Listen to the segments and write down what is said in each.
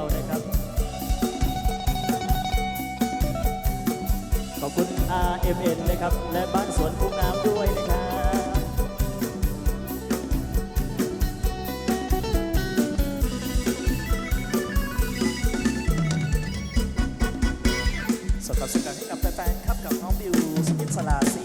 านะครับ ขอบคุณ RMN นะครับ และบ้านสวนคุ้งน้ำด้วยนะครับสวับสกัดให้กับแฟนๆครับกับน้องบิวสมิธสลาศ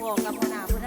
พ่อกับพ่อหนาพ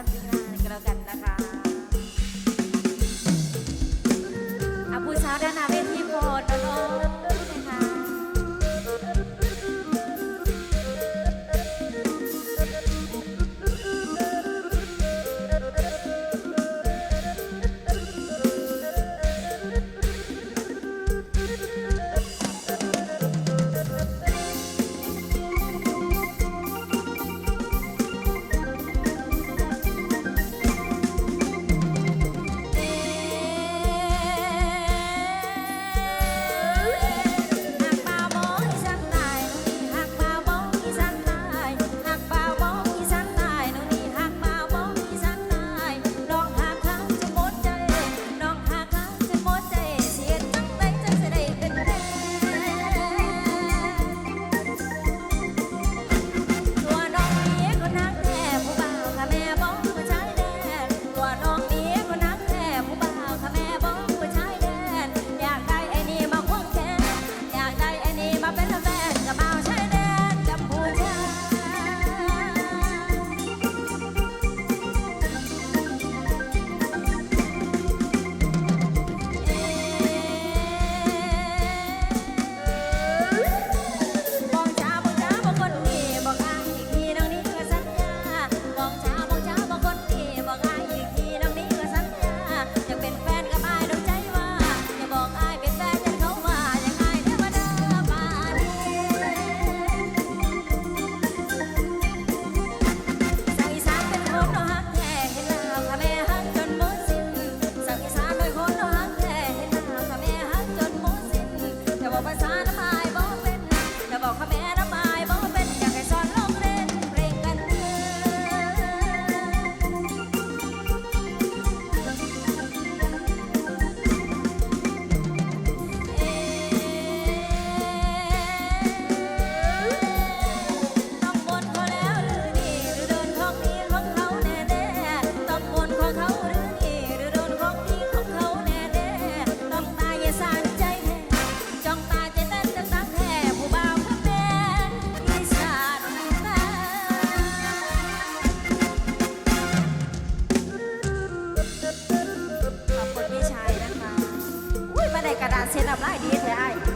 sẽ làm lại đi thế ai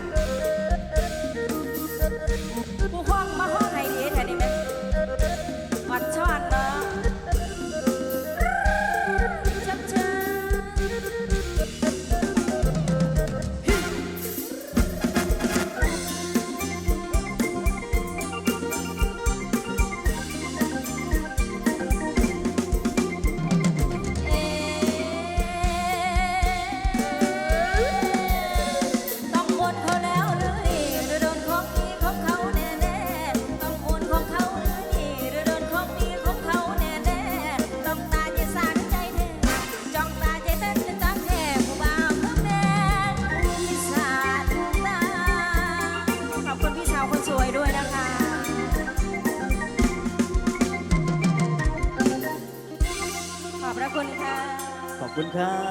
คุณครั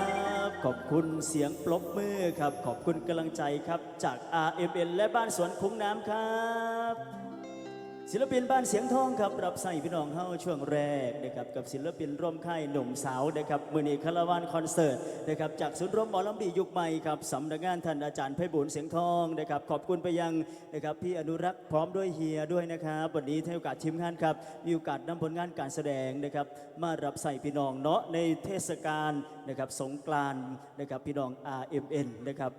บ ขอบคุณเสียงปรบมือครับ ขอบคุณกำลังใจครับ จาก RMN และบ้านสวนคุ้งน้ำครับ ศิลปินบ้านเสียงทองครับรับใส่พี่น้องเฮาช่วงแรกนะครับกับศิลปินร่วมค่ายหนุ่มสาวนะครับมือนีคาราวานคอนเสิร์ตนะครับจากศูนย์รวมหมอลำดียุคใหม่ครับสำนักงานท่านอาจารย์ไพบุญเสียงทองนะครับขอบคุณไปยังนะครับพี่อนุรักษ์พร้อมด้วยเฮียด้วยนะครับวันนี้ให้โอกาสทีมงานครับมีโอกาสนำผลงานการแสดงนะครับมารับใส่พี่น้องเนาะในเทศกาลนะครับสงกรานต์นะครับพี่น้อง RMN นะครับ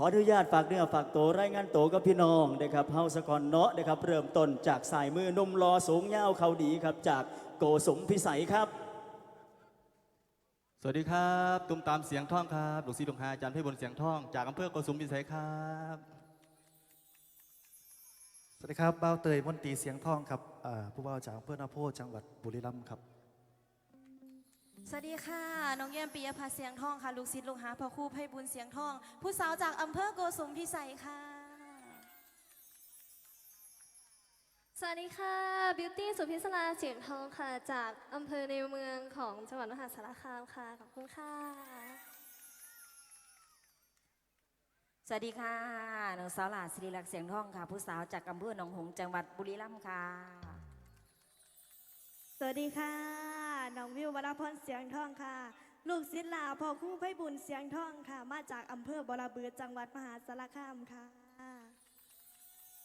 ขออนุญาตฝากเนื้อฝากตัวรายงานตัวกับพี่น้องนะครับเฮาสกอนเนาะนะครับ เริ่มต้นจากสายมือหนุ่มรอสูงยาวเขาดีครับ จากโกสมพิสัยครับ สวัสดีครับ ตุ้มตามเสียงท่องครับหลวงศรีหลวงหาอาจารย์เพชรบนเสียงท่อง จากอำเภอโกสุมพิสัยครับ สวัสดีครับเบ้าเตยมนตรีเสียงทองครับอ่าผู้ว่าจากอำเภอนาโพจังหวัดบุรีรัมย์ครับ สวัสดีค่ะ น้องแย้มปิยพัฒน์เสียงทองค่ะ ลูกศิษย์ลูกหาพ่อครู่ไพบุญเสียงทอง ผู้สาวจากอำเภอโกสุมพิสัยค่ะ สวัสดีค่ะ บิวตี้สุพิศราเสียงทองค่ะ จากอำเภอในเมืองของจังหวัดมหาสารคามค่ะ ขอบคุณค่ะ สวัสดีค่ะน้องสาวหลาศิริลักษณ์เสียงทองค่ะ ผู้สาวจากอำเภอหนองหงส์จังหวัดบุรีรัมย์ค่ะ สวัสดีค่ะ น้องวิววรพรเสียงทองค่ะ ลูกศิษย์ลาพ่อครู่ไพบุญเสียงทองค่ะ มาจากอำเภอบรบือจังหวัดมหาสารคามค่ะ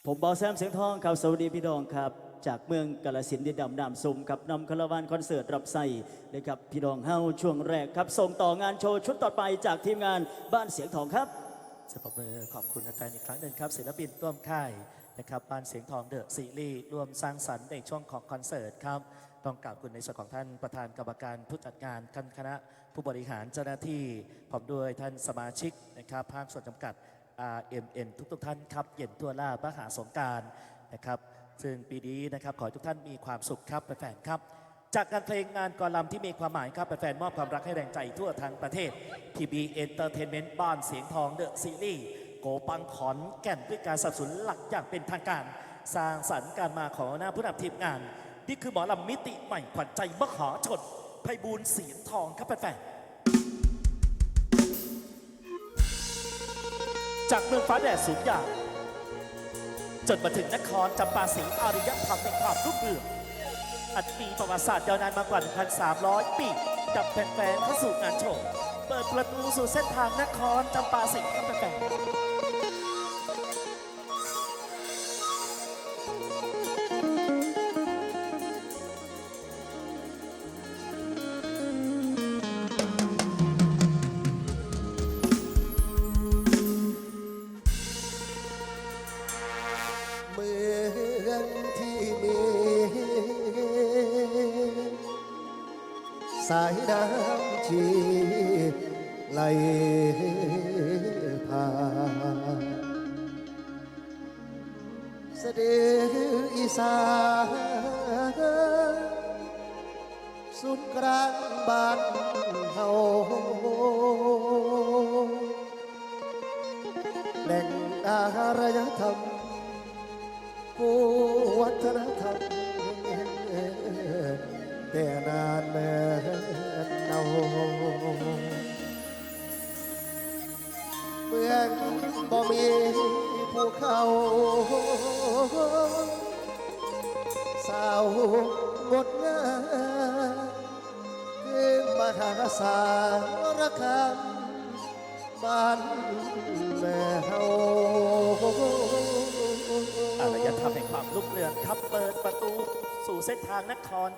ผมบอแซมเสียงทองครับสวัสดีพี่น้องครับ จากเมืองกาลสินธุ์ดินดำน้ำซุมครับนำคาราวานคอนเสิร์ตรับใส่นะครับพี่น้องเฮาช่วงแรกครับ ส่งต่องานโชว์ชุดต่อไปจากทีมงานบ้านเสียงทองครับจะปรบมือขอบคุณแฟนๆอีกครั้งหนึ่งครับศิลปินร่วมค่ายนะครับบ้านเสียงทองเดอะซีรีส์ร่วมสร้างสรรค์ในช่วงของคอนเสิร์ตครับ ต้องกราบคุณในส่วนของท่านประธานกรรมการผู้จัดงานท่านคณะผู้บริหารเจ้าหน้าที่พร้อมด้วยท่านสมาชิกนะครับภาคส่วนจำกัด RMN ทุกๆท่านครับเย็นตัวล่ามหาสงการนะครับซึ่งปีนี้นะครับขอทุกท่านมีความสุขครับแฟนครับ จากการเพลงงานกอลำที่มีความหมายครับแฟนมอบความรักให้แรงใจทั่วทั้งประเทศ TB Entertainment บ้านเสียงทองเดอะซีรีส์โกปังขอนแก่นด้วยการสนับสนุนหลักอย่างเป็นทางการ สร้างสรรค์การมาของหน้าผู้นำทีมงาน นี่คือหมอลำมิติใหม่ขวัญใจมหาชนไพบูลเสียงทองครับแฟนๆจากเมืองฟ้าแดดสูงใหญ่จนมาถึงนครจำปาสีอารยธรรมแห่งความรุ่งเรืองอันมีประวัติศาสตร์ยาวนานมากกว่า 1,300 ปีกับแฟนๆเข้าสู่งานโชว์ เปิดประตูสู่เส้นทางนครจำปาสิงครับแฟนๆ เมืองที่มี สายน้ำชีไหลผ่านเสด็จอีสานสุดกลางบ้านเฮาแหล่งอารยธรรม ผู้วัฒนธรรมแต่นานเนาเมืองบ่มีภูเขาสาวงดงามคือมหาสารคามบ้านแม่เฮาารยธรรมแห่งความรุ่งเรืองครับเปิดประตูสู่เส้นทางนคร